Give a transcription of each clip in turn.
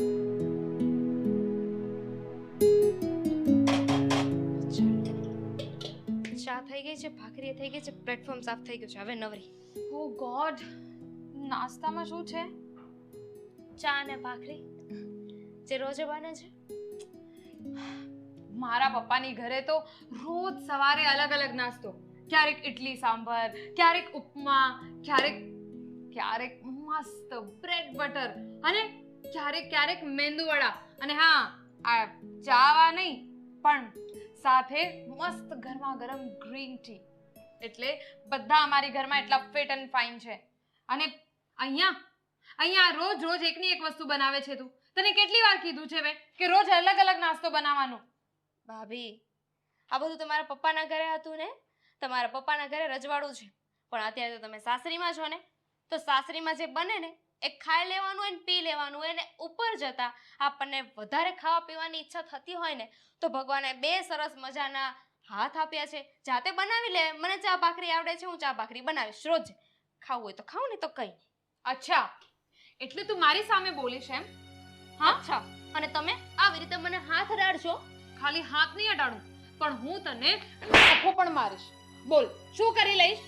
ચા થઈ ગઈ છે ભાખરી થઈ ગઈ છે પ્લેટફોર્મ સાફ થઈ ગયું છે. હવે નવરી. ઓ ગોડ નાસ્તામાં શું છે? ચા અને ભાખરી. જે રોજે બને છે. મારા પપ્પાની ઘરે તો રોજ સવારે અલગ અલગ નાસ્તો. ક્યારેક ઇડલી સાંભર ક્યારેક ઉપમા ક્યારેક ક્યારેક મસ્ત બ્રેડ બટર અને ક્યારેક ક્યારેક મેંદુવડા અને હા, આ ચાવા નહીં, પણ સાથે મસ્ત ગરમા ગરમ ગ્રીન ટી એટલે બધા અમારી ઘરમાં એટલા ફિટ એન્ડ ફાઇન છે. અને અહીંયા અહીંયા રોજ રોજ એકની એક વસ્તુ બનાવે છે તું. તને કેટલી વાર કીધું છે મેં કે રોજ અલગ અલગ નાસ્તો બનાવવાનો? ભાભી, આ બધું તમારા પપ્પાના ઘરે હતું ને? તમારા પપ્પાના ઘરે રજવાડું છે. પણ અત્યારે તો તમે સાસરીમાં છો ને? તો સાસરીમાં જે બને ને એ ખાઈ લેવાનું હોય ને પી લેવાનું હોય ને ઉપર જતા આપણને વધારે ખાવા પીવાની ઈચ્છા થતી હોય ને તો ભગવાને બે સરસ મજાના હાથ આપ્યા છે. જાતે બનાવી લે. મને ચા ભાખરી આવડે છે હું ચા ભાખરી બનાવીશ. રોજ ખાવું હોય તો ખાવું ને તો કઈ. અચ્છા. એટલે તું મારી સામે બોલીશ એમ? હા. અચ્છા. અને તમે આવી રીતે મને હાથ અડાડશો ખાલી હાથ નહીં અડાડું પણ હું તને આંખો પણ મારીશ. બોલ શું કરી લઈશ?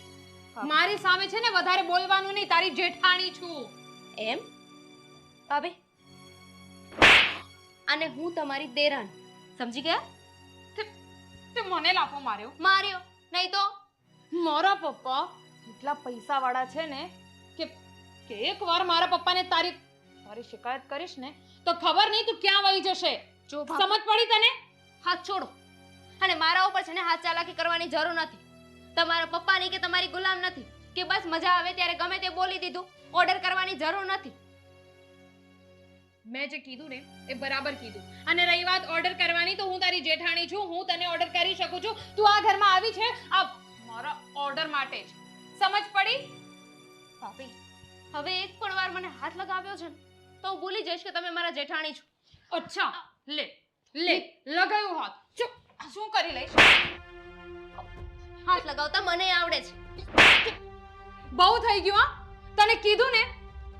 મારી સામે છે ને વધારે બોલવાનું નહીં. તારી જેઠાણી છું. એમ? ભાભી? અને હું તમારી દેરાણ સમજી ગયા? તે મને લાફો માર્યો. માર્યો. નહીં તો? મારા પપ્પા એટલા પૈસાવાળા છે ને કે કે એકવાર મારા પપ્પાને તારી તારી શિકાયત કરીશ ને તો ખબર નહીં તું ક્યાં વહી જશે. જો સમજ પડી તને? હાથ છોડો. અને મારા ઉપર છે ને હાથ ચાલાકી કરવાની જરૂર નથી. તમારા પપ્પા નહીં કે તમારી ગુલામ નથી. કે બસ મજા આવે ત્યારે ગમે તે બોલી દીધું. ઓર્ડર કરવાની જરૂર નથી. મેં જે કીધું ને એ બરાબર કીધું. અને રહી વાત ઓર્ડર કરવાની તો હું તારી જેઠાણી છું હું તને ઓર્ડર કરી શકું છું. તું આ ઘરમાં આવી છે? આ મારા ઓર્ડર માટે જ સમજ પડી? ભાભી હવે એક પણ વાર મને હાથ લગાવ્યો છે તો હું ભૂલી જઈશ કે તમે મારા જેઠાણી છો. અચ્છા લે લે લગાવ્યો હાથ. ચુપ શું કરી લઈશ? હાથ લગાવતા મને આવડે છે. બહુ થઈ ગયું હા? તને કીધું ને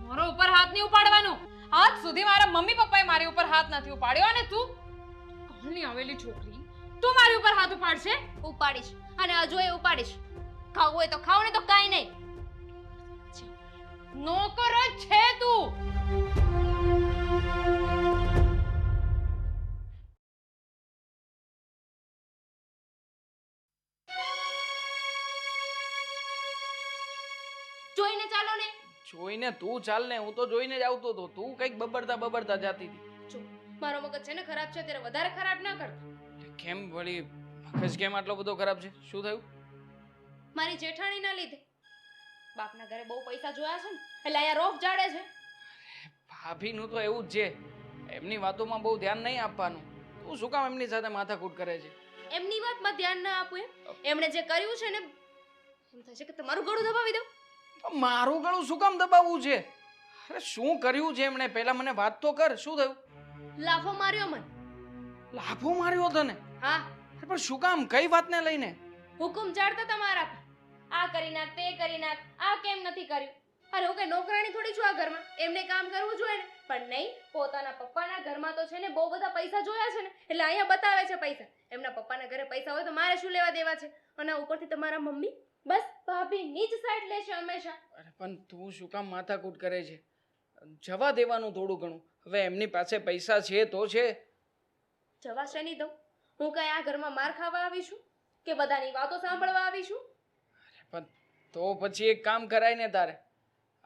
મારો ઉપર હાથ નહીં ઉપાડવાનો. આજ સુધી મારા મમ્મી પપ્પાએ મારી ઉપર હાથ નથી ઉપાડ્યો અને તું કાલની આવેલી છોકરી તું મારી ઉપર હાથ ઉપાડશે? ઉપાડીશ અને હજુ એ ઉપાડીશ. ખાવું હોય તો ખાવ ને તો કાંઈ નહીં. નોકર જ છે તું. જોઈને ચાલો ને. જોઈને તું ચાલ ને હું તો જોઈને જ આવતો હતો. તું કંઈક બબડતા બબડતા જાતી હતી. જો મારો મગજ છે ને ખરાબ છે ત્યારે વધારે ખરાબ ના કરતો કેમ વળી મગજ કેમ આટલો બધો ખરાબ છે? શું થયું? મારી જેઠાણીના લીધે. બાપના ઘરે બહુ પૈસા જોયા છે ને એટલે અહીંયા રોફ જાડે છે. ભાભીનું તો એવું જ છે. એમની વાતોમાં બહુ ધ્યાન નહીં આપવાનું. તું શું કામ એમની સાથે માથાકૂટ કરે છે? એમની વાતમાં ધ્યાન ના આપું એમ. એમણે જે કર્યું છે ને એમ થશે કે તમારું ગળું દબાવી દઉં. મારું ગળું શું કામ દબાવવું છે? અરે શું કર્યું છે એમણે? પહેલા મને વાત તો કર શું થયું? લાફો માર્યો મને. લાફો માર્યો તને? હા. પણ શું કામ? કઈ વાતને લઈને? હુકુમ ચાડતા તમારા પર. આ કરી નાખ તે કરી નાખ આ કેમ નથી કર્યું? અરે હું કઈ નોકરાણી થોડી છું આ ઘરમાં? એમને કામ કરવું જોઈએ ને? પણ નહીં પોતાના પપ્પાના ઘરમાં તો છે ને બહુ બધા પૈસા જોયા છે ને? એટલે અહીંયા બતાવે છે પૈસા. એમના પપ્પાના ઘરે પૈસા હોય તો મારે શું લેવા દેવા છે? અને ઉપરથી તમારા મમ્મી બસ ભાભી નીચ સાઈડ લે છે હંમેશા. અરે પણ તું શું કામ માથાકૂટ કરે છે? જવા દેવાનું થોડું ઘણું. હવે એમની પાસે પૈસા છે તો છે. જવા શેની દઉં? હું કઈ આ ઘરમાં માર ખાવા આવી છું? કે બધાની વાતો સાંભળવા આવી છું? પણ તો પછી એક કામ કરાય ને તારે.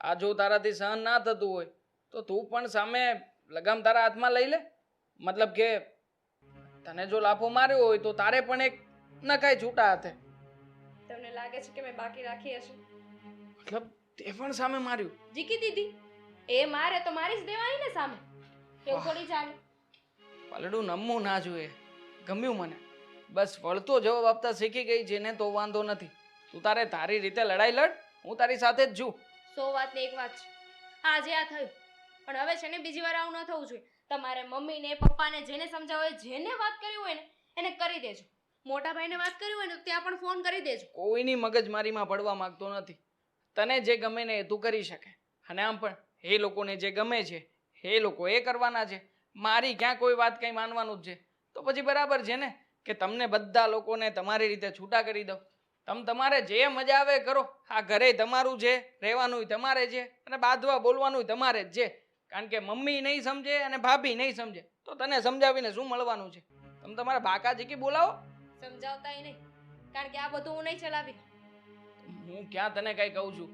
આ જો તારાથી સહન ના થતું હોય તો તું પણ સામે લગામ તારા હાથમાં લઈ લે. મતલબ કે તને જો લાફો માર્યો હોય તો તારે પણ એક નકાય છૂટા હાથે. તમને લાગે છે કે મેં બાકી રાખી હશે? મતલબ તે પણ સામે માર્યું? જીકી દીધી એ મારે તો મારી જ દેવાની ને સામે એવું થોડી ચાલે પલડું નમવું ના જોઈએ. ગમ્યું મને. બસ વળતો જવાબ આપતા શીખી ગઈ જેને તો વાંધો નથી. તું તારે તારી રીતે લડાઈ લડ હું તારી સાથે જ છું. સો વાત ને એક વાત છે. આજે આ થયું. પણ હવે છે ને બીજી વાર આવું ન થવું જોઈએ. તમારે મમ્મીને પપ્પાને જેને સમજાવો જેને વાત કરી હોય ને એને કરી દેજો. મોટા ભાઈને વાત કરી હોય ને ત્યાં પણ ફોન કરી દેજો. કોઈની મગજમારીમાં પડવા માંગતો નથી. તને જે ગમે ને એ તું કરી શકે. અને આમ પણ, એ લોકોને જે ગમે છે, એ લોકો એ કરવાના છે. મારી ક્યાં કોઈ વાત કંઈ માનવાનું જ છે. તો પછી બરાબર છે ને કે તમને બધા લોકોને તમારી રીતે છૂટા કરી દો તમ તમારે જે મજા આવે કરો. આ ઘરે તમારું છે, રહેવાનું તમારે છે, અને બાંધવા બોલવાનું તમારે જ છે. કારણ કે મમ્મી નહીં સમજે અને ભાભી નહીં સમજે. તો તને સમજાવીને શું મળવાનું છે? તમે તમારા બાકા જીકી બોલાવો? સમજાવતાય નહીં. કારણ કે આ બધું હું નહીં ચલાવી. હું ક્યાં તને કઈ કહું છું?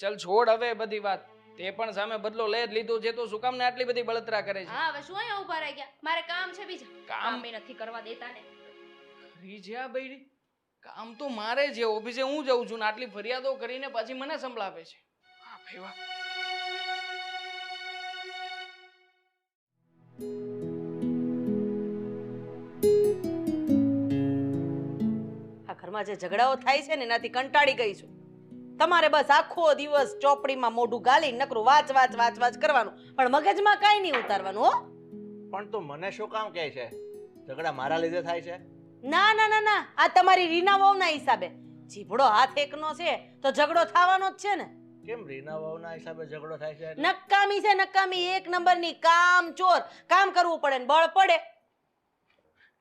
ચલ છોડ હવે બધી વાત. તે પણ સામે બદલો લઈ જ લીધો છે તો શું કામ ને આટલી બધી બળતરા કરે છે? હા હવે શું અહીંયા ઊભા રહી ગયા? મારે કામ છે બીજા. કામ? મે નથી કરવા દેતા ને. ખરી છે આ બૈરી? કામ તો મારે છે. ઓફિસે હું જઉં છું ને આટલી ફરિયાદો કરીને પછી મને સંભળાવે છે. હા ભાઈ વાહ. ઘરમાં જે ઝઘડાઓ થાય છે ને એનાથી કંટાળી ગઈ છું. તમારે બસ આખો દિવસ ચોપડીમાં મોઢું ગાલી નકરું વાંચ વાંચ વાંચ વાંચ કરવાનું. પણ મગજમાં કાંઈ નહીં ઉતારવાનું હો. પણ તું મને શું કામ કહે છે? ઝઘડા મારા લીધે થાય છે? ના ના ના ના. આ તમારી રીના વહુના હિસાબે. જીભડો હાથ એકનો છે તો ઝઘડો થવાનો જ છે ને. કેમ રીના વહુના હિસાબે ઝઘડો થાય છે? નકામી છે નકામી. એક નંબરની કામ ચોર. કામ કરવું પડે ને બળ પડે.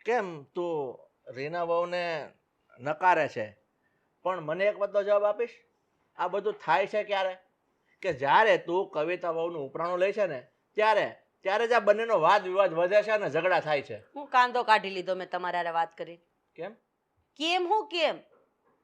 કેમ? તું રીના વહુને નકારે છે. પણ મને એક વાતનો જવાબ આપીશ? આ બધું થાય છે ક્યારે? કે જ્યારે તું કવિતા વહુનું ઉપરાણું લે છે ને ત્યારે ત્યારે જ આ બંનેનો વાદ વિવાદ વધે છે અને ઝઘડા થાય છે. હું કાંદો કાઢી લીધો મેં તમારા વાત કરી. કેમ? કેમ હું કેમ?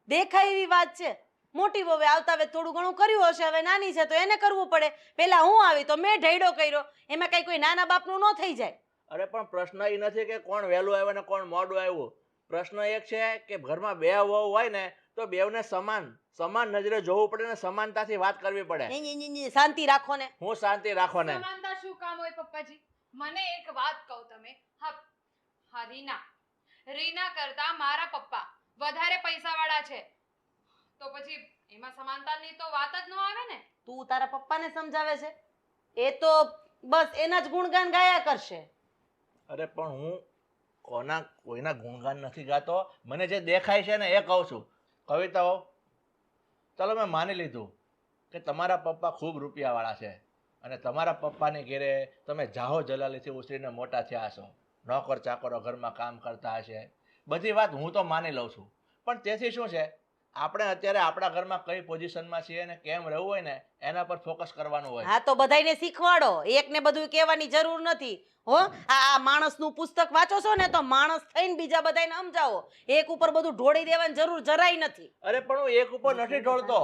દેખાય એવી વાત છે. મોટી વહુએ આવતા હવે થોડું ઘણું કર્યું હશે હવે નાની છે તો એને કરવું પડે. પેલા હું આવી તો મેં ઢૈડો કર્યો. એમાં કઈ કોઈ નાના બાપનું ન થઈ જાય. અરે પણ પ્રશ્ન એ નથી કે કોણ વહેલું આવ્યું ને કોણ મોડું આવ્યું. પ્રશ્ન એક છે કે ઘરમાં બે વહુ હોય ને તો બેવને સમાન સમાન નજરે જોવું પડે ને સમાનતાથી વાત કરવી પડે. ની, ની, ની, ની, શાંતિ રાખો ને. હું શાંતિ રાખો ને સમાનતા શું કામ હોય પપ્પાજી? મને એક વાત કહો તમે. હા હા રીના. રીના કરતા મારા પપ્પા વધારે પૈસાવાળા છે. તો પછી એમાં સમાનતાની તો વાત જ ન આવે ને. તું તારા પપ્પાને સમજાવે છે? એ તો બસ એના જ ગુણગાન ગાયા કરશે. અરે પણ હું કોના કોઈના ગુણગાન નથી ગાતો. મને જે દેખાય છે ને એ કહું છું. કવિતાઓ, ચલો મેં માની લીધું કે તમારા પપ્પા ખૂબ રૂપિયાવાળા છે અને તમારા પપ્પાની ઘેરે તમે જાહો જલાલીથી ઉછરીને મોટા થયા છો નોકર ચાકરો ઘરમાં કામ કરતા હશે. બધી વાત હું તો માની લઉં છું. પણ તેથી શું છે? આપણે અત્યારે આપણા ઘરમાં કઈ પોઝિશનમાં છીએ ને કેમ રહેવું હોય ને એના પર ફોકસ કરવાનું હોય. હા તો બધાને શીખવાડો. એકને બધું કહેવાની જરૂર નથી હો. આ આ માણસનું પુસ્તક વાંચો છો ને તો માણસ થઈને બીજા બધાને સમજાવો. એક ઉપર બધું ઢોળી દેવાની જરૂર જરાય નથી. અરે પણ હું એક ઉપર નથી ઢોળતો.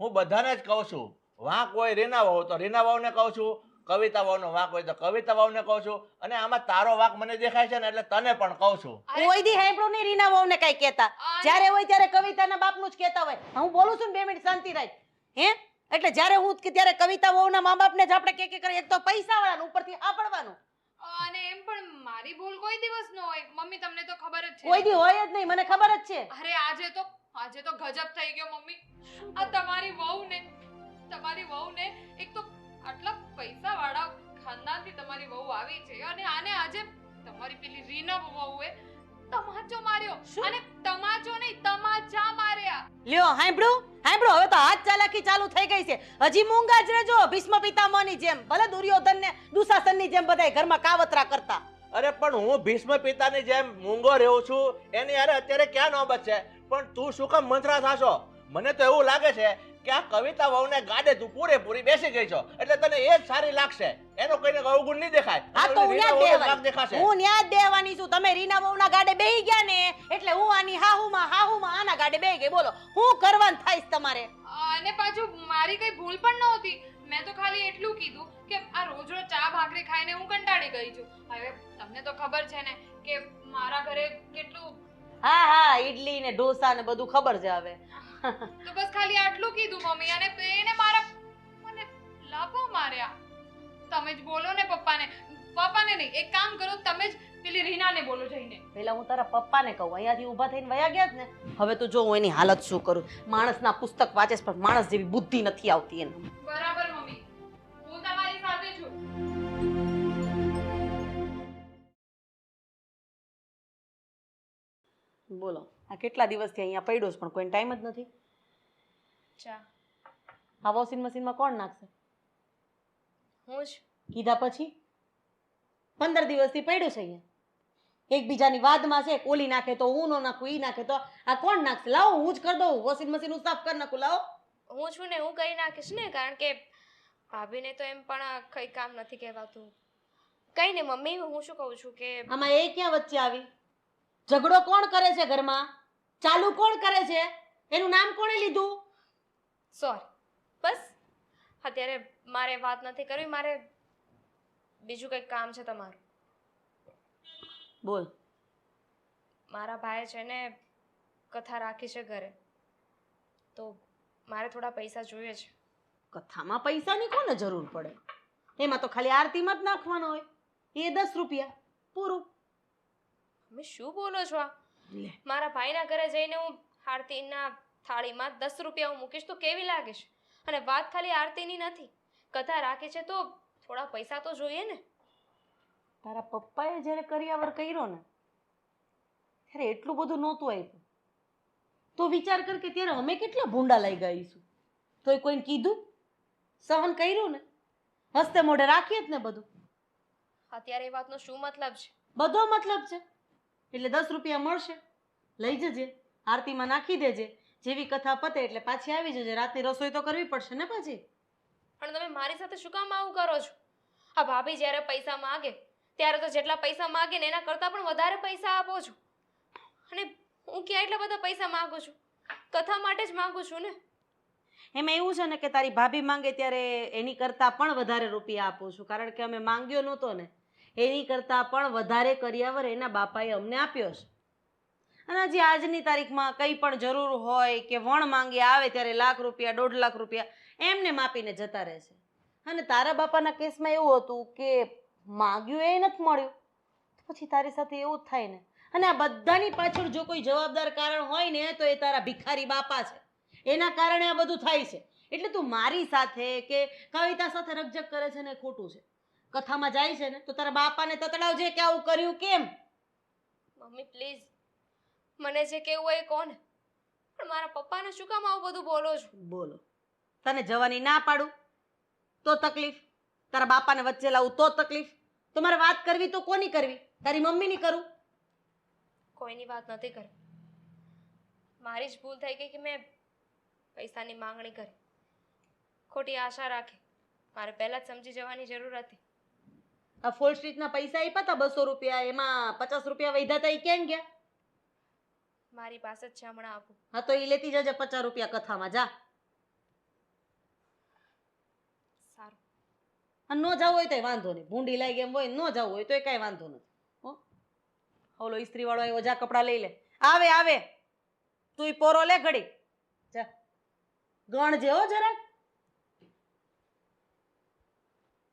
હું બધાને જ કહું છું વાંક હોય રેના વાવ તો રેના વાવને કહું છું કવિતા વાવનો વાંક હોય તો કવિતા વાવને કહું છું. અને આમાં તારો વાંક મને દેખાય છે ને એટલે તને પણ કહું છું. કોઈ દી હાંભળો ની રીના વહુને કઈ કહેતા. જ્યારે હોય ત્યારે કવિતાના બાપનું જ કહેતા હોય. હું બોલું છું ને બે મિનિટ શાંતિ રાખ. હે? એટલે જ્યારે હું કે ત્યારે કવિતા વહુના મા બાપને જ આપણે કે કે કરી એક તો પૈસા વાળાનું ઉપરથી આપડવાનું અને એમ પણ મારી ભૂલ કોઈ દિવસ ન હોય. મમ્મી તમને તો ખબર જ છે. કોઈ દી હોય જ નહીં મને ખબર જ છે. અરે આજે તો આજે તો ગજબ થઈ ગયો મમ્મી. આ તમારી વહુ ને તમારી વહુ ને એક તો આટલા પૈસા વાળા ખાનદાનથી તમારી વહુ આવી છે અને આને આજે તમારી પેલી રીના વહુએ તમાચો માર્યો. અને તમાચો નહીં તમાચા માર્યા. લ્યો હાંભળો હાંભળો હવે તો હાથ ચાલાકી ચાલુ થઈ ગઈ છે. હજી મૂંગા જ રહેજો ભીષ્મ પિતામહની જેમ ભલે દુર્યોધન ને દુશાસનની જેમ બધાય ઘરમાં કાવતરા કરતા. અરે પણ હું ભીષ્મ પિતાની જેમ મૂંગો રહું છું એની યાર અત્યારે ક્યાં નોબત છે? પણ તું શું કામ મંત્રા થાશો? મને તો એવું લાગે છે કે આ કવિતા વહુને ગાડે તું પૂરેપૂરી બેસી ગઈ છો. એટલે તને એ જ સારી લાગશે. એનો કોઈને અવગુણ નહીં દેખાય. હા તો હું ન્યા દેખાશે. હું ન્યા દેવાની છું. તમે રીના વહુના ગાડે બેહી ગયા ને એટલે હું આની હાહુમાં હાહુમાં આના ગાડે બેહી ગઈ. બોલો હું કરવાનું થાઈશ તમારે? અને પાછું મારી કઈ ભૂલ પણ નહોતી. મેં તો ખાલી એટલું કીધું કે આ રોજ રોજ ચા ભાખરી ખાઈને હું કંટાળી ગઈ છું. હવે તમને તો ખબર છે ને કે મારા ઘરે કેટલું હા હા ઈડલી ને ઢોસા ને બધું ખબર છે હવે. તો બસ ખાલી આટલું કીધું મમ્મી અને એને મારા મને લાભો માર્યા. તમે જ બોલો ને પપ્પાને. પપ્પાને નહીં એક કામ કરો તમે જ પેલી રીનાને બોલો જઈને. પેલા હું તારા પપ્પાને કહું અહીંયાથી ઊભા થઈને વયા ગયા જ ને. હવે તો જો હું એની હાલત શું કરું? માણસના પુસ્તક વાંચે પણ માણસ જેવી બુદ્ધિ નથી આવતી એને. બરાબર મમ્મી. હું તમારી સાથે છું. બોલો. આ કેટલા દિવસથી અહીંયા પડ્યો છે પણ કોઈ ટાઈમ જ નથી. ચા આ વોશિંગ મશીનમાં કોણ નાખશે? હું જ. કીધા પછી? પંદર દિવસથી પડ્યું છે અહીંયા. એકબીજાની વાદમાં છે કોલી નાખે તો હું નો નાખું ઈ નાખે તો આ કોણ નાખશે? લાવો હું જ કરી દઉં વોશિંગ મશીન હું સાફ કરી નાખું લાવો. હું છું ને હું કરી નાખીશ ને કારણ કે ભાભીને તો એમ પણ કંઈ કામ નથી કહેવાતું. કંઈ નહીં મમ્મી હું શું કહું છું કે આમાં એ ક્યાં વચ્ચે આવી? ઝઘડો કોણ કરે છે ઘરમાં? ચાલુ કોણ કરે છે? એનું નામ કોણે લીધું? સોરી. બસ. અત્યારે મારે વાત નથી કરવી મારે બીજું કંઈક કામ છે તમારું. બોલ. મારા ભાઈ છે ને કથા રાખી છે ઘરે. તો મારે થોડા પૈસા જોઈએ છે. કથામાં પૈસાની કોને જરૂર પડે? એમાં તો ખાલી આરતીમાં જ નાખવાનો હોય. એ દસ રૂપિયા. પૂરું. તમે શું બોલો છો આ? મારા ભાઈના ઘરે જઈને હું આરતીના થાળીમાં દસ રૂપિયા હું મૂકીશ તો કેવી લાગીશ? અને વાત ખાલી આરતીની નથી. કથા રાખી છે તો થોડા પૈસા તો જોઈએ ને. તારા પપ્પાએ જ્યારે કરિયાવર કર્યો ને ત્યારે એટલું બધું નહોતું આપ્યું. તો વિચાર કર કે ત્યારે અમે કેટલા ભૂંડા લઈ ગઈશું. તોય કોઈને કીધું? સહન કર્યું ને? હસ્તે મોઢે રાખીએ જ ને બધું. અત્યારે એ વાતનો શું મતલબ છે? બધો મતલબ છે. એટલે દસ રૂપિયા મળશે. લઈ જજે આરતીમાં નાખી દેજે. જેવી કથા પતે એટલે પાછી આવી જજે. રાતની રસોઈ તો કરવી પડશે ને પાછી? પણ તમે મારી સાથે શું કામ આવું કરો છો? આ ભાભી જ્યારે પૈસા માગે ત્યારે તો જેટલા પૈસા માગે ને એના કરતાં પણ વધારે પૈસા આપો છો. અને હું ક્યાં એટલા બધા પૈસા માગું છું? કથા માટે જ માગું છું ને. એમાં એવું છે ને કે તારી ભાભી માંગે ત્યારે એની કરતાં પણ વધારે રૂપિયા આપું છું. કારણ કે અમે માંગ્યો નહોતો ને. એની કરતાં પણ વધારે કરિયાવર એના બાપાએ અમને આપ્યો છે. અને હજી આજની તારીખમાં કંઈ પણ જરૂર હોય કે વણ માંગે આવે ત્યારે લાખ રૂપિયા, દોઢ લાખ રૂપિયા એમને માપીને જતા રહે છે. અને તારા બાપાના કેસમાં એવું હતું કે માગ્યું એ નથી મળ્યું. પછી તારી સાથે એવું જ થાય ને. અને આ બધાની પાછળ જો કોઈ જવાબદાર કારણ હોય ને તો એ તારા ભિખારી બાપા છે. એના કારણે આ બધું થાય છે. એટલે તું મારી સાથે કે કવિતા સાથે રકજક કરે છે ને ખોટું છે. કથામાં જાય છે ને તો તારા બાપાને તતડાવજે કે આવું કર્યું કેમ? મમ્મી પ્લીઝ મને જે કેવું હોય કોને પણ મારા પપ્પાને શું કામ આવું બધું બોલો છો? બોલો. તને જવાની ના પાડું? તો તકલીફ? તારા બાપાને વચ્ચે લાવું તો તકલીફ? તો મારે વાત કરવી તો કોની કરવી? તારી મમ્મીની કરું? કોઈની વાત નથી કરી. મારી જ ભૂલ થઈ ગઈ કે મેં પૈસાની માંગણી કરી. ખોટી આશા રાખી. મારે પહેલાં જ સમજી જવાની જરૂર હતી. આ ફોલ સ્ટ્રીટના પૈસા આપ્યા હતા બસો રૂપિયા એમાં પચાસ રૂપિયા વૈધા હતા એ કેમ ગયા? મારી પાસે જ છે હમણાં આપું. હા તો એ લેતી જજે પચાસ રૂપિયા કથામાં જા. સારું. અને ન જવું હોય તો વાંધો નહીં. ભૂંડી લાગી એમ હોય ન જવું હોય તો કાંઈ વાંધો નથી. હો? ઓલો ઇસ્ત્રી વાળો આવ્યો જા કપડાં લઈ લે. આવે આવે. તું પોરો લે ઘડી. જા. ગણજે હો જરાક.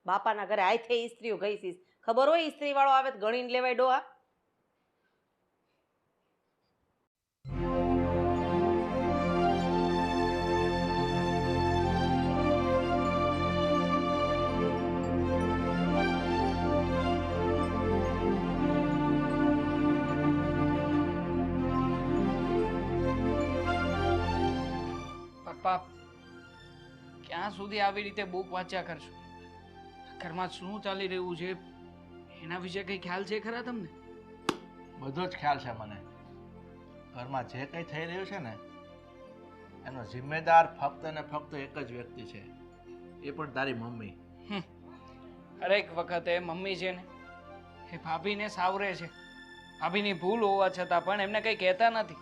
બાપાના ઘરે આઈ ઇસ્ત્રીઓ ગઈ સીસ. ખબર હોય વાળો આવે તો ગણીને લેવાય ડોહા? પપ્પા, ક્યાં સુધી આવી રીતે બુક વાંચ્યા કરશો? ઘરમાં શું ચાલી રહ્યું છે? એના વિશે કંઈ ખ્યાલ છે ખરા તમને? બધો જ ખ્યાલ છે મને. ઘરમાં જે કંઈ થઈ રહ્યું છે ને એનો જિમ્મેદાર ફક્ત ને ફક્ત એક જ વ્યક્તિ છે. એ પણ તારી મમ્મી. હરેક વખતે મમ્મી છે ને એ ભાભીને સાવરે છે. ભાભીની ભૂલ હોવા છતાં પણ એમને કંઈ કહેતા નથી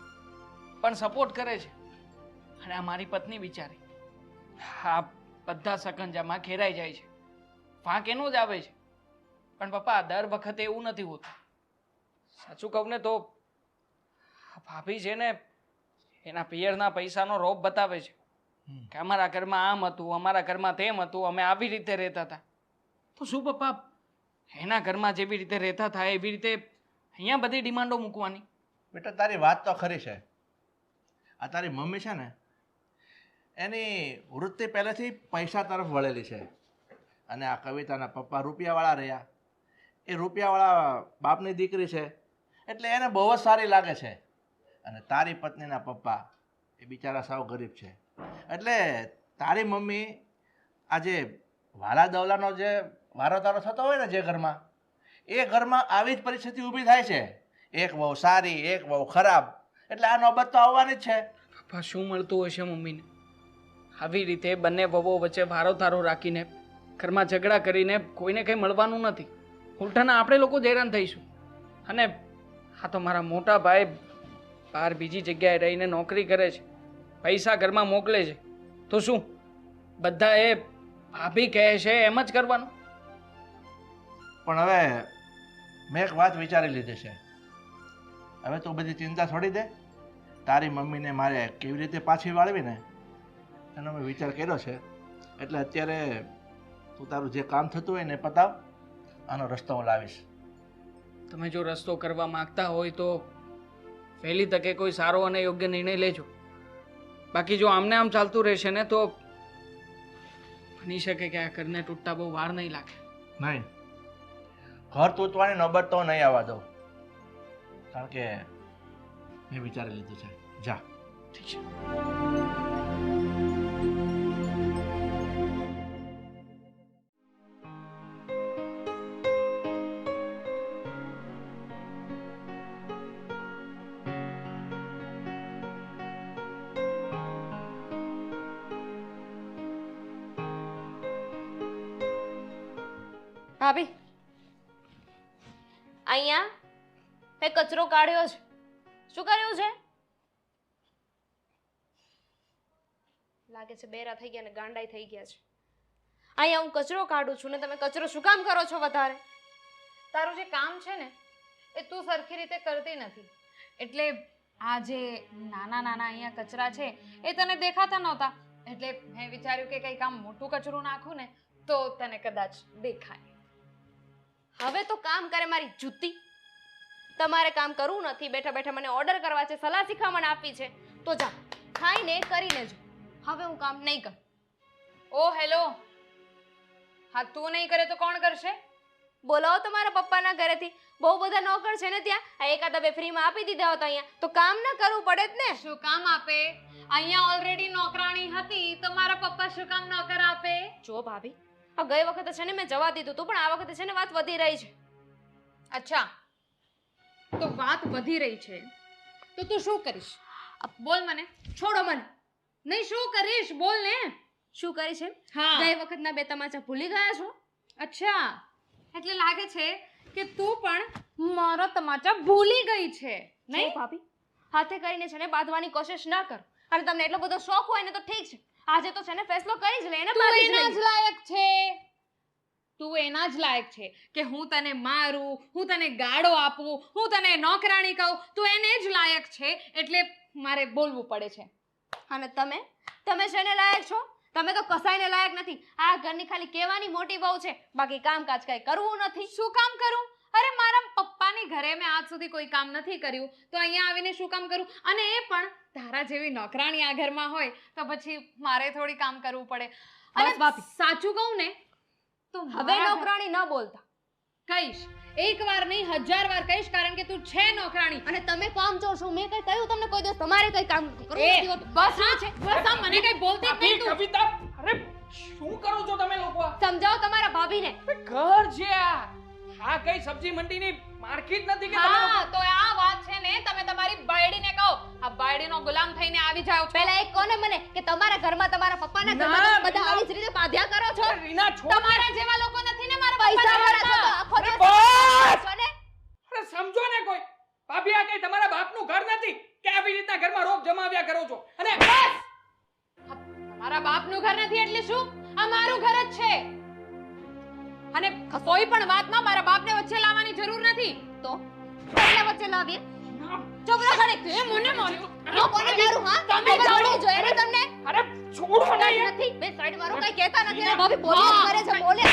પણ સપોર્ટ કરે છે. અને આ મારી પત્ની બિચારી આ બધા સકંજામાં ઘેરાઈ જાય છે. વાંક એનું જ આવે છે. પણ પપ્પા દર વખતે એવું નથી હોતું. સાચું કહું ને તો ભાભી છે ને એના પિયરના પૈસાનો રોપ બતાવે છે. કે અમારા ઘરમાં આમ હતું અમારા ઘરમાં તેમ હતું અમે આવી રીતે રહેતા હતા. તો શું પપ્પા એના ઘરમાં જેવી રીતે રહેતા હતા એવી રીતે અહીંયા બધી ડિમાન્ડો મૂકવાની? બેટા તારી વાત તો ખરી છે. આ તારી મમ્મી છે ને એની વૃત્તિ પહેલેથી પૈસા તરફ વળેલી છે. અને આ કવિતાના પપ્પા રૂપિયાવાળા રહ્યા. એ રૂપિયાવાળા બાપની દીકરી છે, એટલે એને બહુ જ સારી લાગે છે. અને તારી પત્નીના પપ્પા એ બિચારા સાવ ગરીબ છે. એટલે તારી મમ્મી આજે વાલા દવલાનો જે વારો તારો થતો હોય ને જે ઘરમાં, એ ઘરમાં આવી જ પરિસ્થિતિ ઊભી થાય છે. એક બહુ સારી, એક બહુ ખરાબ, એટલે આ નોબત તો આવવાની જ છે. પપ્પા, શું મળતું હશે મમ્મીને? આવી રીતે બંને વહુઓ વચ્ચે ભારો તારો રાખીને ઘરમાં ઝઘડા કરીને કોઈને કંઈ મળવાનું નથી. ઉલટાના આપણે લોકો જ હેરાન થઈશું. અને આ તો મારા મોટા ભાઈ બહાર બીજી જગ્યાએ રહીને નોકરી કરે છે. પૈસા ઘરમાં મોકલે છે. તો શું? બધા એ ભાભી કહે છે એમ જ કરવાનું? પણ હવે મેં એક વાત વિચારી લીધી છે. હવે તું બધી ચિંતા છોડી દે. તારી મમ્મીને મારે કેવી રીતે પાછી વાળવી ને એનો મેં વિચાર કર્યો છે. એટલે અત્યારે તું તારું જે કામ થતું હોય ને પતાવ આનો રસ્તો હું લાવીશ. તમે જો રસ્તો કરવા માંગતા હોય તો પહેલી તકે કોઈ સારો અને યોગ્ય નિર્ણય લેજો. બાકી જો આમને આમ ચાલતું રહેશે ને તો બની શકે કે આ ઘરને તૂટતા બહુ વાર નહીં લાગે. નહીં. ઘર તૂટવાની નોબત તો નહીં આવવા દઉં. કારણ કે મેં વિચારી લીધું છે. જા. ઠીક છે. કચરો કાઢ્યો છે? શું કર્યું છે? લાગે છે બેરા થઈ ગયા ને ગાંડાઈ થઈ ગયા છે. અહીંયા હું કચરો કાઢું છું ને તમે કચરો શું કામ કરો છો વધારે? તારું જે કામ છે ને એ તું સરખી રીતે કરતી નથી. એટલે આ જે નાના નાના અહીંયા કચરા છે એ તને દેખાતા નહોતા. એટલે મેં વિચાર્યું કે કંઈ કામ મોટું કચરું નાખું ને તો તને કદાચ દેખાય. હવે તો કામ કરે મારી જૂતી. તમારે કામ કરવું નથી. બેઠા બેઠા મને ઓર્ડર કરવા છે સલાહ શીખામણ આપવી છે. તો જા ખાઈને કરીને જો હવે હું કામ નહીં કર. Oh hello. હા તું નહીં કરે તો કોણ કરશે? બોલાવો તમારા પપ્પાના ઘરેથી. બહુ બધા નોકર છે ને ત્યાં. આ એકાદા બે ફ્રીમાં આપી દીધા હતા અહીંયા. તો કામ ના કરવું પડે જ ને. શું કામ આપે? અહીંયા ઓલરેડી નોકરાણી હતી. તો મારા પપ્પા શું કામ નોકર આપે? જો ભાભી આ ગઈ વખતે છે ને મેં જવા દીધું તું પણ આ વખતે છે ને વાત વધી રહી છે. અચ્છા. તો વાત વધી રહી છે. તો તું શું કરીશ? બોલ મને. છોડો મને. નહીં શું કરીશ? બોલ ને. શું કરી છે હા. ગઈ વખતના બે તમાચા ભૂલી ગયા છો? અચ્છા. એટલે લાગે છે કે તું પણ મારો તમાચા ભૂલી ગઈ છે. નહીં? ભાભી? હાથે કરીને છે ને બાંધવાની કોશિશ ના કર. અને તમને એટલો બધો શોખ હોય ને તો ઠીક છે. આજે તો છે ને ફેસલો કરી જ લે એને જ. લાયક છે. તું એના જ લાયક છે કે હું તને મારું હું તને ગાળો આપું હું તને નોકરાણી કહું તું એને જ લાયક છે એટલે મારે બોલવું પડે છે. અને તમે? તમે શેને લાયક છો? તમે તો કસાઈને લાયક નથી. આ ઘરની ખાલી કહેવાની મોટી બહુ છે. બાકી કામકાજ કાંઈ કરવું નથી. શું કામ કરું? અરે મારા પપ્પાની ઘરે મેં આજ સુધી કોઈ કામ નથી કર્યું. તો અહીંયા આવીને શું કામ કરું? અને એ પણ તારા જેવી નોકરાણી આ ઘરમાં હોય તો પછી મારે થોડી કામ કરવું પડે. અને સાચું કહું ને તો હવે નોકરાણી ન બોલતા. કહીશ. એક વાર નહીં હજાર વાર કહીશ કારણ કે તું છે નોકરાણી. અને તમે કામ ચોર છો મેં કઈ કહ્યું તમને કોઈ દિવસ? તમારે કઈ કામ કરવું નથી હોતું. બસ હા? છે બસ હા મને કઈ બોલતી જ નહીં તું. કવિતા અરે શું કરો છો તમે લોકો? સમજાવો તમારા ભાભીને. ઘર છે આ. આ કઈ સબ્જી મંડીની માર્કેટ નથી કે તમે હા તો આ વાત છે ને તમે તમારી બાયડીને કહો. આ બાયડીનો ગુલામ થઈને આવી જાવ છો. પહેલા એક કોને મને કે તમારા ઘરમાં તમારા પપ્પાના ના, ઘરમાં બધા આવી જ રીતે પાધ્યા કરો છો? રીના છોડ તમારા જેવા લોકો નથી ને મારા પૈસા વાળા છો આખો દિવસ બસ! અરે સમજો ને કોઈ. ભાભી આ કઈ તમારા બાપનું ઘર નથી કે આવી રીતના ઘરમાં રોપ જમાવ્યા કરો છો? અને મારા બાપનું ઘર નથી એટલે શું? આ મારું ઘર જ છે. અને કોઈ પણ વાતમાં મારા બાપને વચ્ચે લાવવાની જરૂર નથી. તો? પહેલા વચ્ચે લાવીએ? છોકરા ઘરે કે મને માર્યો. લોકોને મારું હા? તમે જાણો. જોઈએ ને તમને? અરે છોડો ને. નથી. બે સાઈડ મારો કઈ કહેતા નથી. અને ભાભી બોલ્યા કરે છે બોલે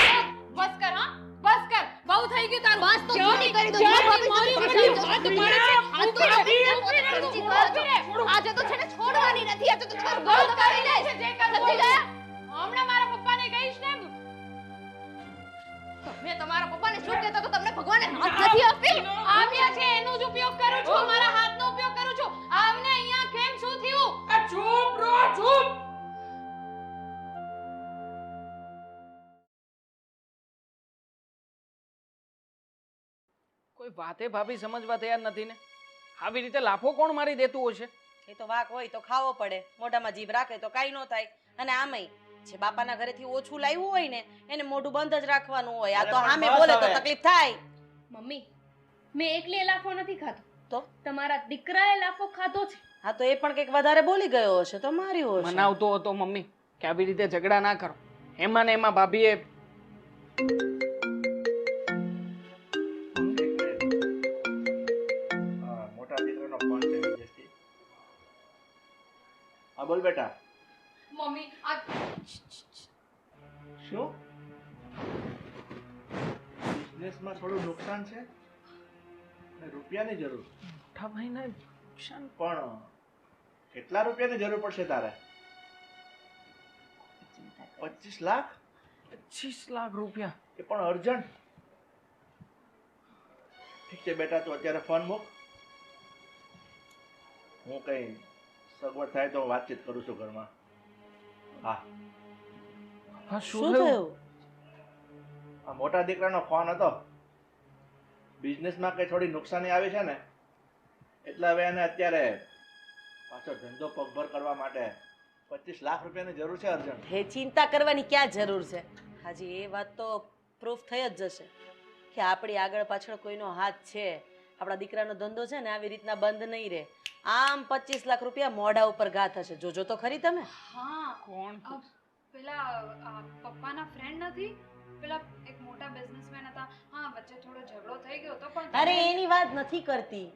બસ કર હા? બસ કર. બહુ થઈ ગયું તારું. બસ તો છૂટી કરી દો. જો ભાભી, મારી ભાભી, પાડે છે. હાથ તો આજે તો છે ને છોડવાની નથી. આજે તો છોડ બસ કરી દે છે, જે કર હમણાં મારા મેં તમારા પપ્પાને શું કહેતો કે તમને ભગવાને હાથ નથી આપી આવ્યા છે એનો જ ઉપયોગ કરું છું મારા હાથનો ઉપયોગ કરું છું. આવને અહીંયા કેમ શું થયું? આ ચૂપ રો ચૂપ. કોઈ વાતે ભાભી સમજવા તૈયાર નથી ને? આવી રીતે લાફો કોણ મારી દેતું હશે? એ તો વાક હોય તો ખાવો પડે. મોઢામાં જીભ રાખે તો કાઈ ન થાય. અને આમેય જે બાપાના ઘરેથી ઓછું લાવ્યું હોય ને એને મોઢું બંધ જ રાખવાનું હોય. આ તો હામે બોલે તો તકલીફ થાય. મમ્મી મેં એકલી લાફો નથી ખાધો. તો? તમારા દીકરાએ લાફો ખાધો છે. હા તો એ પણ કંઈક વધારે બોલી ગયો હશે તો માર્યો હશે. મનાવતો હતો મમ્મી કે આવી રીતે ઝઘડા ના કરો. એમાં ને એમાં ભાભીએ હા, મોટા દીકરાનો ફોન છે બોલ બેટા. રૂપિયાની જરૂર? મોટા ભાઈને નુકસાન પણ કેટલા રૂપિયાની જરૂર પડશે તારે? પચીસ લાખ? પચીસ લાખ રૂપિયા. એ પણ અર્જન્ટ. ઠીક છે બેટા તું અત્યારે ફોન મૂક. હું કઈ સગવડ થાય તો વાતચીત કરું છું ઘરમાં. હા. હા શું થયું? આ મોટા દીકરાનો ફોન હતો. બિઝનેસમાં કંઈ થોડી નુકસાની આવી છે ને? એટલે હવે એને અત્યારે પાછો ધંધો પગભર કરવા માટે પચીસ લાખ રૂપિયાની જરૂર છે અર્જન હે ચિંતા કરવાની ક્યાં જરૂર છે? હાજી એ વાત તો પ્રૂફ થઈ જ જશે કે આપણી આગળ પાછળ કોઈનો હાથ છે. આપણા દીકરાનો ધંધો છે ને આવી રીતના બંધ નહીં રહે. આમ પચીસ લાખ રૂપિયા મોઢા ઉપર ઘા થશે. જોજો તો ખરી તમે. હા કોણ? પેલા આ પપ્પાના ફ્રેન્ડ નથી? પેલા એક મોટા બિઝનેસમેન હતા. હા વચ્ચે થોડો ઝઘડો થઈ ગયો તો પણ અરે એની વાત નથી કરતી.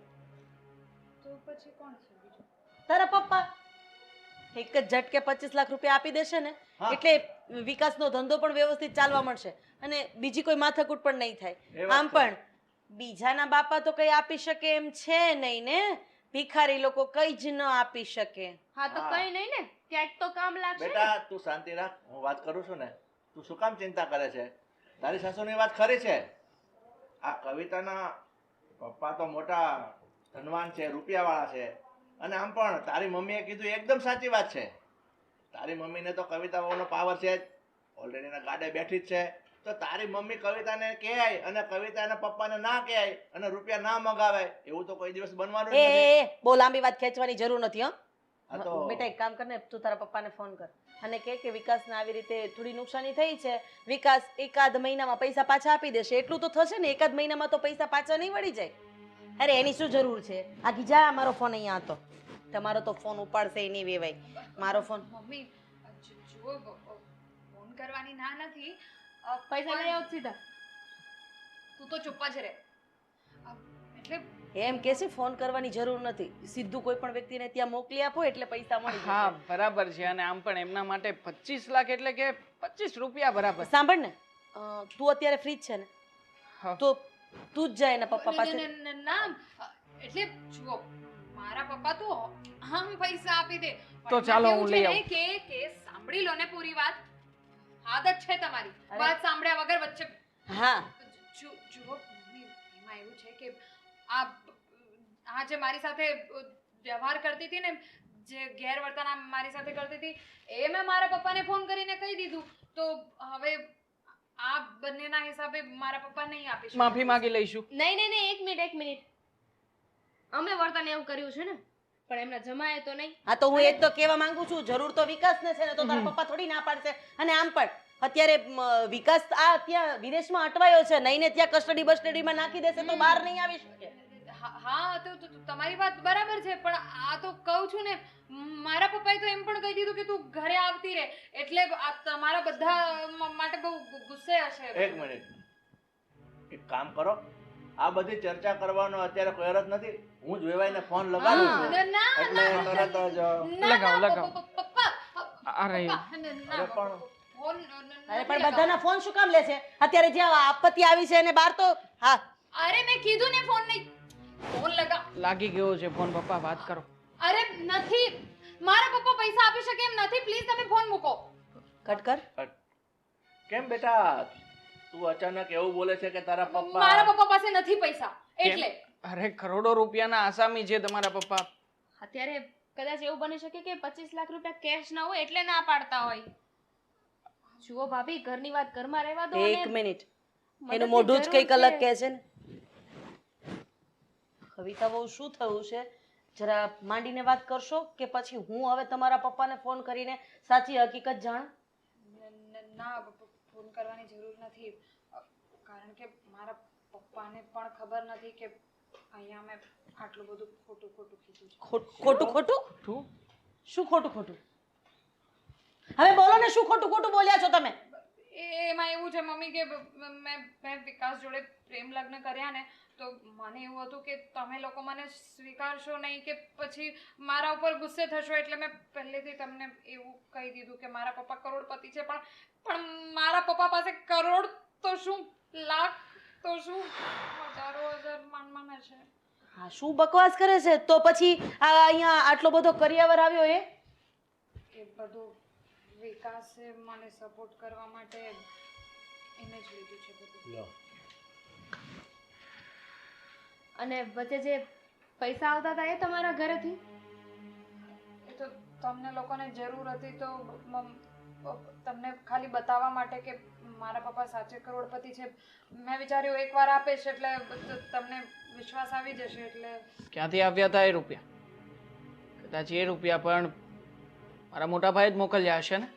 તો પછી કોણ છે બીજું? તારા પપ્પા એક જ ઝટકે પચીસ લાખ રૂપિયા આપી દેશે ને એટલે વિકાસનો ધંધો પણ વ્યવસ્થિત ચાલવા મળશે અને બીજી કોઈ માથાકૂટ પણ નહીં થાય. આમ પણ બીજાના બાપા તો કઈ આપી શકે એમ છે નહીં ને? ભિખારી લોકો કઈ જ ન આપી શકે. હા તો. કઈ નહીં ને ક્યાંક તો કામ લાગશે બેટા તું શાંતિ રાખ હું વાત કરું છું ને. તું શું કામ ચિંતા કરે છે? તારી સાસુની વાત ખરી છે? આ કવિતાના પપ્પા તો મોટા ધનવાન છે રૂપિયાવાળા છે. અને આમ પણ તારી મમ્મીએ કીધું એકદમ સાચી વાત છે. તારી મમ્મીને તો કવિતા વહુનો પાવર છે જ. ઓલરેડી એના ગાડે બેઠી જ છે. તો તારી મમ્મી કવિતાને કહેવાય અને કવિતાના પપ્પાને ના કહેવાય અને રૂપિયા ના મગાવે. એવું તો કોઈ દિવસ બનવાનું એ નથી. એ, એ, બહુ લાંબી વાત ખેંચવાની જરૂર નથી હો. બેટા એક કામ કર ને તું તારા પપ્પાને ફોન કર. અને કે કે વિકાસને આવી રીતે થોડી નુકસાની થઈ છે વિકાસ એકાદ મહિનામાં પૈસા પાછા આપી દેશે. એટલું તો થશે ને એકાદ મહિનામાં તો પૈસા પાછા નહીં વળી જાય. અરે એની શું જરૂર છે? આ જા મારો ફોન અહીંયા હતો. તમારો તો ફોન ઉપાડશે નહીં વેવાય મારો ફોન મમ્મી જ- ફોન કરવાની ના નથી. પૈસા લઈ આવ સીધા. તું તો ચૂપ જ રહે. એટલે એમ કે છે ફોન કરવાની જરૂર નથી. સીધું કોઈ પણ વ્યક્તિને ત્યાં મોકલી આપો એટલે પૈસા મળે હા બરાબર છે. અને આમ પણ એમના માટે પચીસ લાખ એટલે કે પચીસ રૂપિયા બરાબર. સાંભળ ને તું અત્યારે ફ્રી જ છે ને. તો તું જ જાય એના પપ્પા પાસે. ન- એટલે જુઓ મારા પપ્પા તો આમ પૈસા આપી દે. તો ચાલો હું લઈ આવું. કે કે સાંભળી લો ને પૂરી વાત. આદત છે તમારી. વાત સાંભળ્યા વગર વચ્ચે હા. જુઓ એમાં એવું છે કે આ આ જે મારી સાથે વ્યવહાર કરતી હતી ને જે ગેરવર્તન આ મારી સાથે કરતી હતી એ મેં મારા પપ્પાને ફોન કરીને કહી દીધું. તો હવે આ બંનેના હિસાબે મારા પપ્પા નહીં આપી માફી માંગી લઈશું. નહીં નહીં નહીં એક મિનિટ એક મિનિટ. અમે વર્તન એવું કર્યું છે ને પણ એમના જમાએ તો નહીં. હા તો હું એ તો કહેવા માંગુ છું જરૂર તો વિકાસને છે ને તો તારા પપ્પા થોડી ના પાડશે. અને આમ પણ અત્યારે વિકાસ આ ત્યાં વિદેશમાં અટવાયો છે નહીં ને ત્યાં કસ્ટડી બસ્ટડીમાં નાખી દેશે તો બહાર નહીં આવી શકે. હા હા તો તમારી વાત બરાબર છે પણ આ તો કહું છું ને મારા પપ્પાએ તો એમ પણ કહી દીધું કે તું ઘરે આવતી રહે એટલે આ તમારા બધા માટે બહુ ગુસ્સે હશે. એક મિનિટ. એક કામ કરો આ બધી ચર્ચા કરવાનો અત્યારે કોઈ અરજ નથી હું જ વેવાઈને ફોન લગાડું છું. ના, ના, એટલે તરત જ. લગાવ લગાવો, અરે પણ- અરે પણ બધાના ફોન શું કામ લે છે? અત્યારે જ્યાં આપત્તિ આવી છે અને બહાર તો હા. અરે મેં કીધું ને ફોન નહીં. ફોન લગા. લાગી ગયો છે ફોન પપ્પા વાત કરો. અરે નથી. મારા પપ્પા પૈસા આપી શકે એમ નથી. પ્લીઝ તમે ફોન મૂકો. કટ કર. કેમ બેટા? તું અચાનક એવું બોલે છે કે તારા પપ્પા મારા પપ્પા પાસે નથી પૈસા. એટલે. અરે કરોડો રૂપિયાના આસામી છે તમારા પપ્પા. અત્યારે કદાચ એવું બની શકે કે પચીસ લાખ રૂપિયા કેશ ના હોય એટલે ના પાડતા હોય. જુઓ ભાભી ઘરની વાત ઘરમાં રહેવા દો એક મિનિટ. એનું મોઢું જ કંઈક અલગ કે કહે છે ને. કવિતા બહુ શું થયું છે? જરા માંડીને વાત કરશો કે પછી હું હવે તમારા પપ્પાને ફોન કરીને સાચી હકીકત જાણ? ન- ફોન કરવાની જરૂર નથી. કારણ કે મારા પપ્પાને પણ ખબર નથી કે અહીંયા મેં આટલું બધું ખોટું ખોટું કીધું ખોટું ખોટું શું? ખોટું? ખોટું હવે બોલો ને શું ખોટું ખોટું બોલ્યા છો તમે? એ એમાં એવું છે મમ્મી કે મેં મેં વિકાસ જોડે પ્રેમ લગ્ન કર્યા ને તો મને એવું હતું કે તમે લોકો મને સ્વીકારશો નહીં કે પછી મારા ઉપર ગુસ્સે થશો એટલે મેં પહેલેથી તમને એવું કહી દીધું કે મારા પપ્પા કરોડપતિ છે પણ પણ મારા પપ્પા પાસે કરોડ તો શું? લાખ તો શું? હજારો હજાર માન છે. હા શું બકવાસ કરે છે? તો પછી આ અહીંયા આટલો બધો કરિયાવર આવ્યો એ? એ બધું વિકાસે મને સપોર્ટ કરવા માટે એને જ લીધું છે બધું. લો. અને વચ્ચે જે પૈસા આવતા હતા એ તમારા ઘરેથી? એ તો તમને લોકોને જરૂર હતી તો તમને ખાલી બતાવવા માટે કે મારા પપ્પા સાચે કરોડપતિ છે. મેં વિચાર્યું એકવાર આપે છે એટલે તમને વિશ્વાસ આવી જશે એટલે ક્યાંથી આવ્યા હતા એ રૂપિયા? કદાચ એ રૂપિયા પણ મારા મોટા ભાઈ જ મોકલ્યા હશે ને?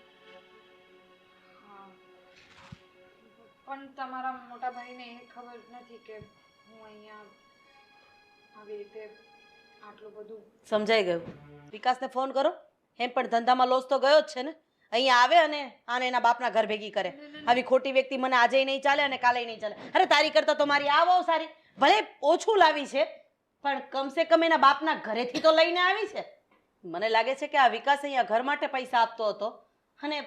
પણ તમારા મોટા ભાઈને એ ખબર નથી કે હું અહીંયા આવી રીતે આટલું બધું સમજાઈ ગયું. વિકાસને ફોન કરો. એમ પણ ધંધામાં લોસ તો ગયો જ છે ને. અહીંયા આવે અને આને એના બાપના ઘર ભેગી કરે. આવી ખોટી વ્યક્તિ મને આજે નહીં ચાલે અને કાલે નહીં ચાલે. અરે તારી કરતા તો મારી આવો સારી. ભલે ઓછું લાવી છે પણ કમસે કમ એના બાપના ઘરેથી તો લઈને આવી છે. મને લાગે છે કે આ વિકાસ અહીંયા ઘર માટે પૈસા આપતો હતો. અને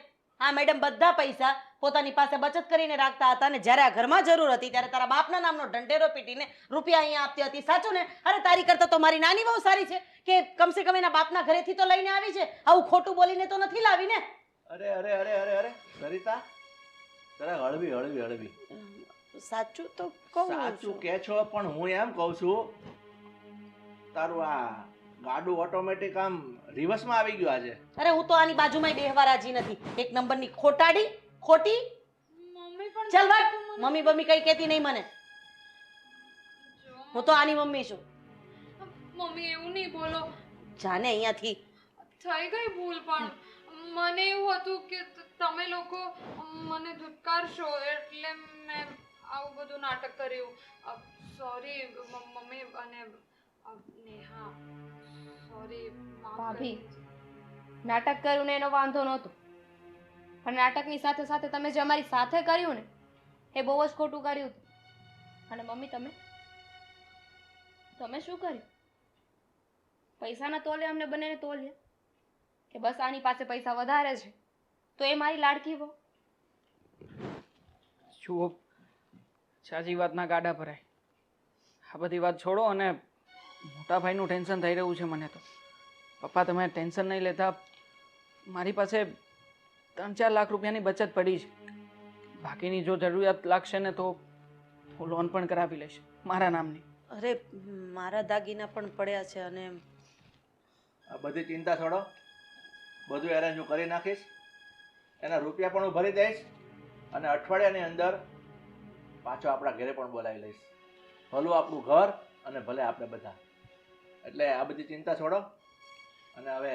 આ મેડમ બધા પૈસા પોતાની પાસે બચત કરીને રાખતા હતા અને જ્યારે આ ઘરમાં જરૂર હતી ત્યારે તારા બાપના નામનો ઢંઢેરો પીટીને રૂપિયા અહીંયા આપતી હતી. સાચું ને? અરે તારી કરતા તો મારી નાની બહુ સારી છે કે કમસે કમ એના બાપના ઘરેથી તો લઈને આવી છે. આવું ખોટું બોલીને તો નથી લાવી ને? અરે અરે અરે અરે અરે સરિતા જરા હળવી હળવી હળવી. સાચું તો કહું સાચું કે છો પણ હું એમ કહું છું તારું આ ગાડું ઓટોમેટિક આમ રિવર્સમાં આવી ગયું આજે. અરે હું તો આની બાજુમાં બેહવા રાજી નથી. એક નંબરની ખોટાડી ખોટી? મમ્મી પણ ચાલ વાત મમ્મી બમ્મી કઈ કહેતી નહીં મને. હું તો આની મમ્મી છું. મમ્મી એવું નહીં બોલો. જાને અહીંયાથી. થઈ ગઈ ભૂલ પણ. મને એવું હતું કે તમે લોકો મને ધુતકારશો એટલે મેં આવું બધું નાટક કર્યું. સોરી મમ્મી અને નેહા. સોરી ભાભી. નાટક કર્યું ને એનો વાંધો નહોતો. પણ નાટકની સાથે સાથે તમે જે અમારી સાથે કર્યું ને, એ બહુ જ ખોટું કર્યું અને મમ્મી, તમે? તમે શું કર્યું? પૈસાના તોલે અમને બંનેને તોલે કે બસ આની પાસે પૈસા વધારે છે, તો એ મારી લાડકી બહુ જુઓ, સાચી વાતના ગાડા ભરાય. આ બધી વાત છોડો અને મોટા ભાઈનું ટેન્શન થઈ રહ્યું છે મને તો. પપ્પા, તમે ટેન્શન નહીં લેતા. મારી પાસે ત્રણ ચાર લાખ રૂપિયાની બચત પડી છે. બાકીની જો જરૂરિયાત લાગશે ને તો હું લોન પણ કરાવી લઈશ મારા નામની. અરે મારા દાગીના પણ પડ્યા છે અને આ બધી ચિંતા છોડો. બધું એરેન્જ હું કરી નાખીશ. એના રૂપિયા પણ હું ભરી દઈશ અને અઠવાડિયાની અંદર પાછો આપણા ઘરે પણ બોલાવી લઈશ. ભલું આપણું ઘર અને ભલે આપણે બધા. એટલે આ બધી ચિંતા છોડો. અને હવે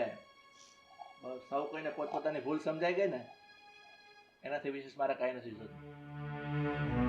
સૌ કોઈને પોતપોતાની ભૂલ સમજાઈ ગઈ ને એનાથી વિશેષ મારે કાંઈ નથી જોતું.